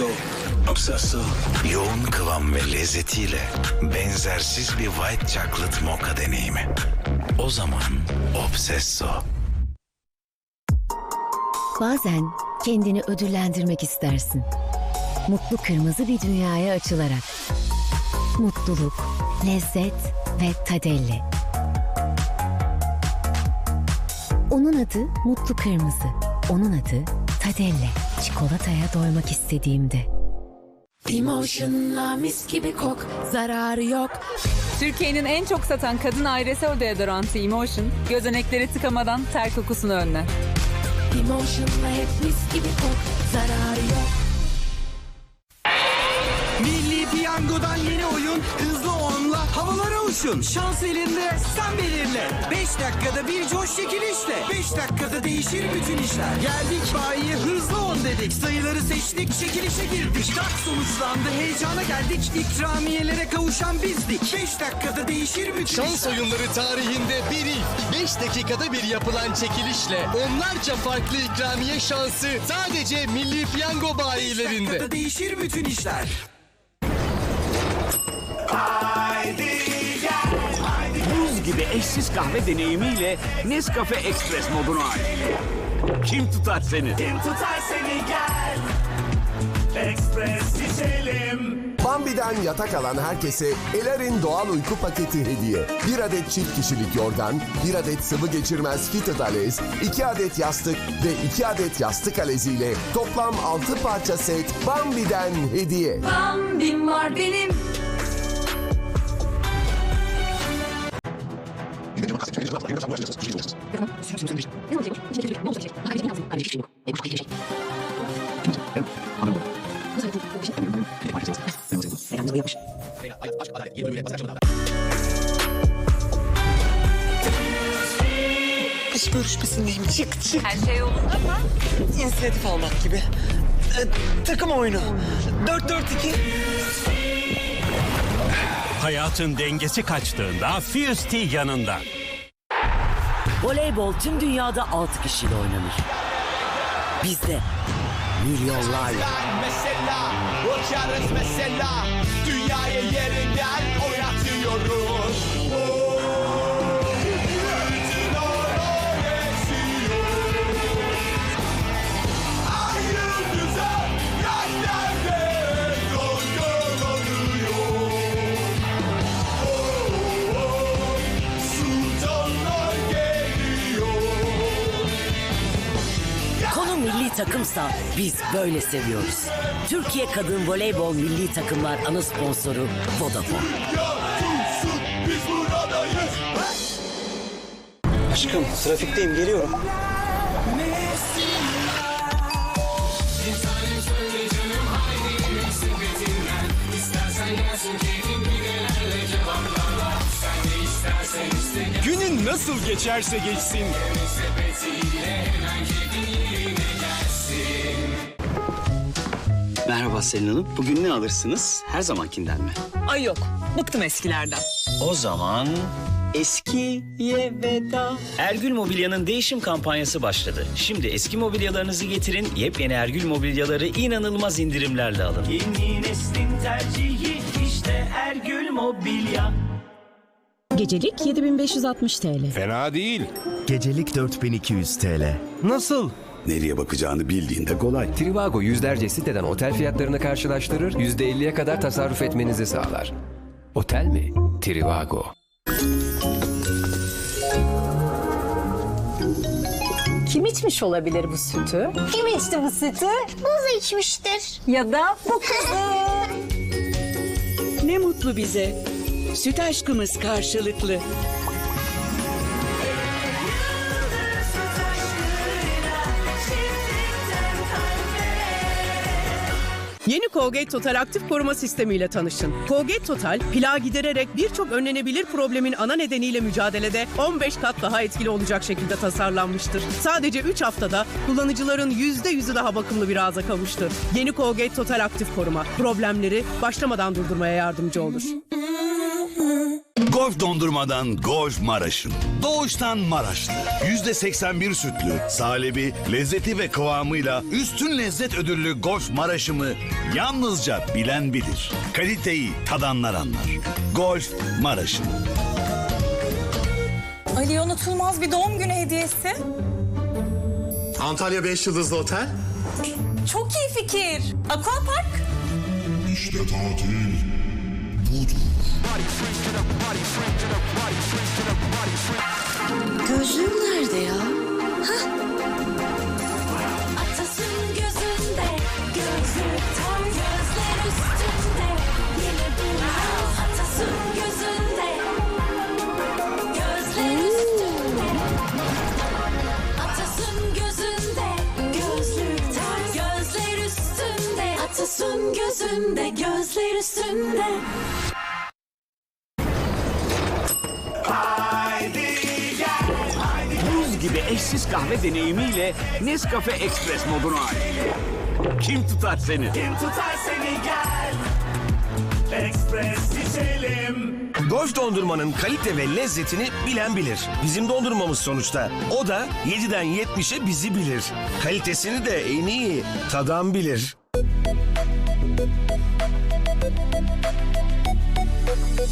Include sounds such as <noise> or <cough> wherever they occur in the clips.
Go. Obsesso. Yoğun kıvam ve lezzetiyle benzersiz bir white chocolate mocha deneyimi. O zaman Obsesso. Bazen kendini ödüllendirmek istersin. Mutlu kırmızı bir dünyaya açılarak. Mutluluk, lezzet ve tadelli. Onun adı Mutlu Kırmızı. Onun adı Tadelle. Çikolataya doymak istediğimde. Emotion'la mis gibi kok, zararı yok. Türkiye'nin en çok satan kadın aerosol deodorantı Emotion, gözenekleri tıkamadan ter kokusunu önler. Emotion'la hep mis gibi kok, zararı yok. Milli Piyango'dan yeni oyun onla havalara uçun. Şans elinde sen belirle. 5 dakikada bir coş çekilişle. 5 dakikada değişir bütün işler. Geldik bayiye hızlı on dedik. Sayıları seçtik çekilişe girdik. Tak sonuçlandı heyecana geldik. İkramiyelere kavuşan bizdik. 5 dakikada değişir bütün Şans işler. oyunları tarihinde bir ilk. 5 dakikada bir yapılan çekilişle onlarca farklı ikramiye şansı sadece Milli Piyango Beş bayilerinde. dakikada değişir bütün işler. Gibi eşsiz kahve deneyimiyle Nescafe Express modunu aç. Kim tutar seni? Kim tutar seni gel. Express içelim. Bambi'den yatak alan herkese Elarin doğal uyku paketi hediye. Bir adet çift kişilik yorgan, bir adet sıvı geçirmez fitted alez, iki adet yastık ve iki adet yastık aleziyle toplam altı parça set Bambi'den hediye. Bambim var benim. İş görüşmesindeyim. Çık çık. Her şey yolunda mı? İnisiyatif almak gibi. Ee, takım oyunu. 4-4-2. Hayatın dengesi kaçtığında Fierce Tea yanında. Voleybol tüm dünyada 6 kişiyle oynanır. Bizde milyonlarla. Uçarız mesela. Dünyayı yerinden takımsa biz böyle seviyoruz. Türkiye Kadın Voleybol Milli Takımlar ana sponsoru Vodafone. Aşkım trafikteyim geliyorum. Günün nasıl geçerse geçsin. Merhaba Selin Hanım. Bugün ne alırsınız? Her zamankinden mi? Ay yok, bıktım eskilerden. O zaman eskiye veda. Ergül Mobilya'nın değişim kampanyası başladı. Şimdi eski mobilyalarınızı getirin, yepyeni Ergül mobilyaları inanılmaz indirimlerle alın. Yeni neslin tercihi işte Ergül Mobilya. Gecelik 7560 TL. Fena değil. Gecelik 4200 TL. Nasıl? Nereye bakacağını bildiğinde kolay. Trivago yüzlerce siteden otel fiyatlarını karşılaştırır, %50'ye kadar tasarruf etmenizi sağlar. Otel mi? Trivago. Kim içmiş olabilir bu sütü? Kim içti bu sütü? Buz içmiştir. Ya da bu kızı. <laughs> Ne mutlu bize. Süt aşkımız karşılıklı. Yeni Colgate Total aktif koruma sistemiyle tanışın. Colgate Total, plağı gidererek birçok önlenebilir problemin ana nedeniyle mücadelede 15 kat daha etkili olacak şekilde tasarlanmıştır. Sadece 3 haftada kullanıcıların %100'ü daha bakımlı bir ağza kavuştu. Yeni Colgate Total aktif koruma problemleri başlamadan durdurmaya yardımcı olur. Golf dondurmadan Golf Maraş'ın. Doğuştan Maraşlı. Yüzde 81 sütlü, salebi, lezzeti ve kıvamıyla üstün lezzet ödüllü Golf Maraş'ımı yalnızca bilen bilir. Kaliteyi tadanlar anlar. Golf Maraş'ın. Ali unutulmaz bir doğum günü hediyesi. Antalya 5 Yıldızlı Otel. Çok iyi fikir. Aquapark. İşte tatil. Gözlüğüm nerede ya? Atasın gözünde, gözlük tam gözler üstünde. Yeni dünya atasın gözünde, gözler üstünde. Atasın gözünde, gözlük tam gözler üstünde. Atasın gözünde, gözler üstünde. Eşsiz kahve deneyimiyle Nescafe Express modunu aç. Kim tutar seni? Kim tutar seni gel Express içelim Golf dondurmanın kalite ve lezzetini bilen bilir. Bizim dondurmamız sonuçta. O da 7'den 70'e bizi bilir. Kalitesini de en iyi tadan bilir.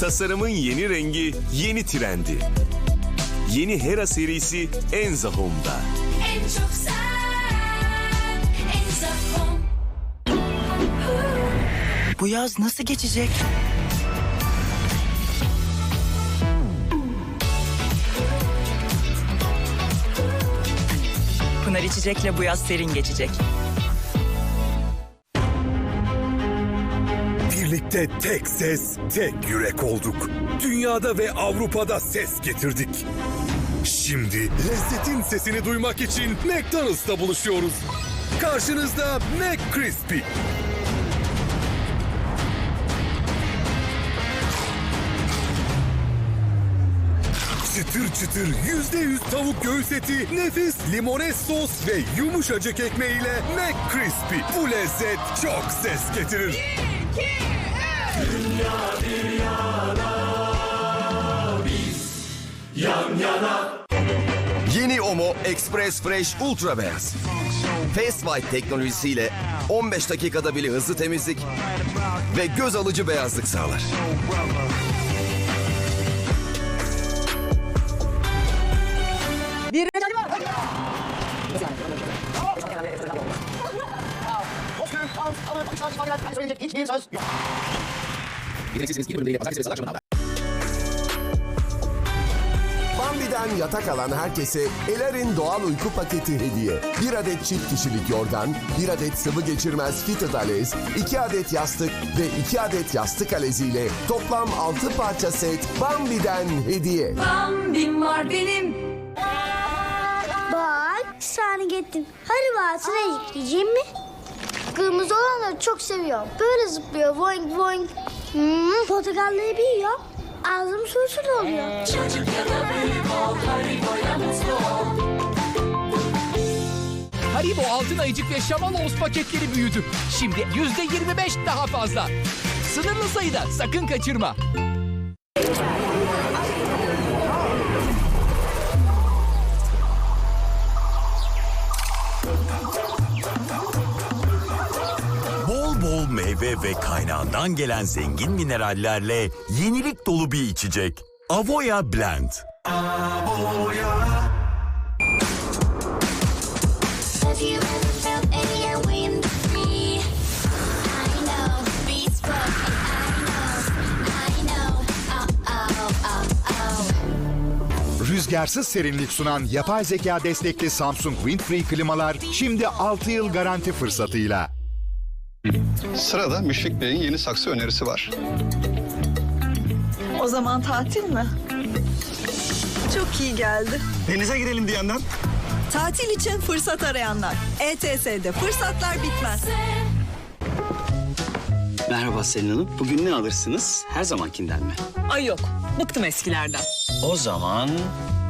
Tasarımın yeni rengi, yeni trendi. Yeni Hera serisi Enza Home'da. En çok sen, en zafon. Bu yaz nasıl geçecek? Pınar içecekle bu yaz serin geçecek. Birlikte tek ses, tek yürek olduk. Dünyada ve Avrupa'da ses getirdik. Şimdi lezzetin sesini duymak için McDonald's'ta buluşuyoruz. Karşınızda McCrispy. Çıtır çıtır yüzde yüz tavuk göğüs eti, nefis limones sos ve yumuşacık ekmeğiyle McCrispy. Bu lezzet çok ses getirir. Dünya dünyada biz yan yana Yeni Omo Express Fresh Ultra Beyaz. Fast White teknolojisiyle 15 dakikada bile hızlı temizlik ve göz alıcı beyazlık sağlar. Bir Bambi'den yatak alan herkese Eler'in doğal uyku paketi hediye. Bir adet çift kişilik yorgan, bir adet sıvı geçirmez fitted alez, iki adet yastık ve iki adet yastık aleziyle toplam altı parça set Bambi'den hediye. Bambim var benim. Bak sana gittim. Hadi batına yükleyeceğim mi? Kırmızı olanları çok seviyorum. Böyle zıplıyor. Boing boing. Hmm, portakalları bir yiyor. Ağzım suçlu oluyor. Çocuk ya da büyük ol, Haribo'yla mutlu ol. Haribo altın ayıcık ve şamanoz paketleri büyüdü. Şimdi yüzde 25 daha fazla. Sınırlı sayıda sakın kaçırma. Meyve ve kaynağından gelen zengin minerallerle yenilik dolu bir içecek. Avoya Blend. Oh. Rüzgarsız serinlik sunan yapay zeka destekli Samsung Windfree klimalar şimdi 6 yıl garanti fırsatıyla. Sırada Müşfik Bey'in yeni saksı önerisi var. O zaman tatil mi? Çok iyi geldi. Denize girelim diyenler. Tatil için fırsat arayanlar. ETS'de fırsatlar bitmez. Merhaba Selin Hanım. Bugün ne alırsınız? Her zamankinden mi? Ay yok, bıktım eskilerden. O zaman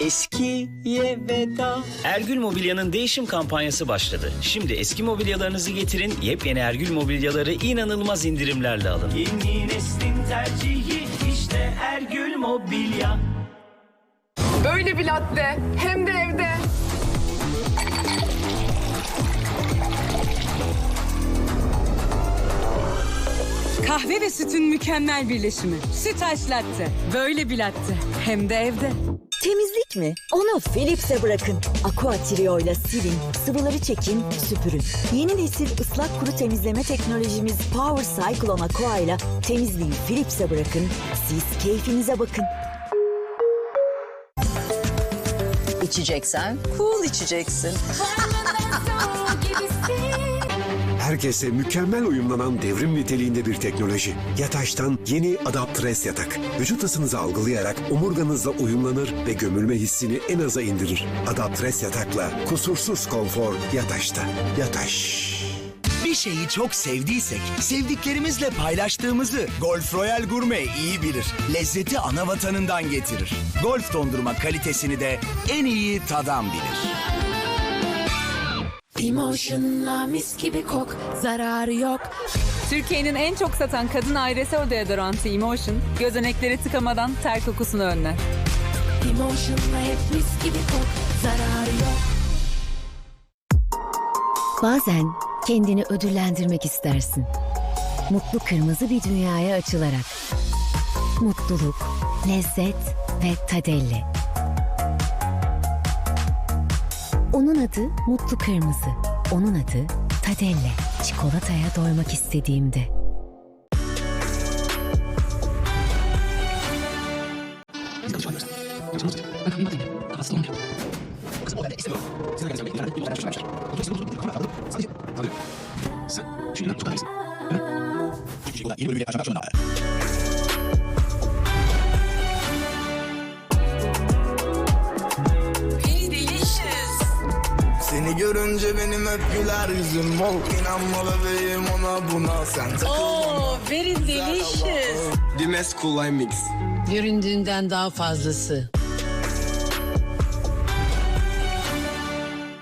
eskiye veda. Ergül Mobilya'nın değişim kampanyası başladı. Şimdi eski mobilyalarınızı getirin, yepyeni Ergül mobilyaları inanılmaz indirimlerle alın. Yeni neslin tercihi işte Ergül Mobilya. Böyle bir latte hem de evde. Kahve ve sütün mükemmel birleşimi. Sütaş latte. Böyle bir latte. Hem de evde. Temizlik mi? Onu Philips'e bırakın. Aqua Trio ile silin, sıvıları çekin, süpürün. Yeni nesil ıslak kuru temizleme teknolojimiz Power Cyclone Aqua ile temizliği Philips'e bırakın. Siz keyfinize bakın. İçeceksen cool içeceksin. Herkese mükemmel uyumlanan devrim niteliğinde bir teknoloji. Yataş'tan yeni Adaptres yatak. Vücut ısınızı algılayarak omurganızla uyumlanır ve gömülme hissini en aza indirir. Adaptres yatakla kusursuz konfor Yataş'ta. Yataş. Bir şeyi çok sevdiysek, sevdiklerimizle paylaştığımızı Golf Royal Gurme iyi bilir. Lezzeti ana vatanından getirir. Golf dondurma kalitesini de en iyi tadan bilir. Emotion'la mis gibi kok, zararı yok. Türkiye'nin en çok satan kadın ailesi deodorantı Emotion, gözenekleri tıkamadan ter kokusunu önler. Emotion'la hep mis gibi kok, zararı yok. Bazen kendini ödüllendirmek istersin. Mutlu kırmızı bir dünyaya açılarak. Mutluluk, lezzet ve tadelle. Onun adı Mutlu Kırmızı. Onun adı Tadelle. Çikolataya doymak istediğimde. Seni görünce benim hep güler yüzüm. Bol İnanma bebeğim ona buna sen Oh, very delicious. Dimes Kulay Mix Göründüğünden daha fazlası.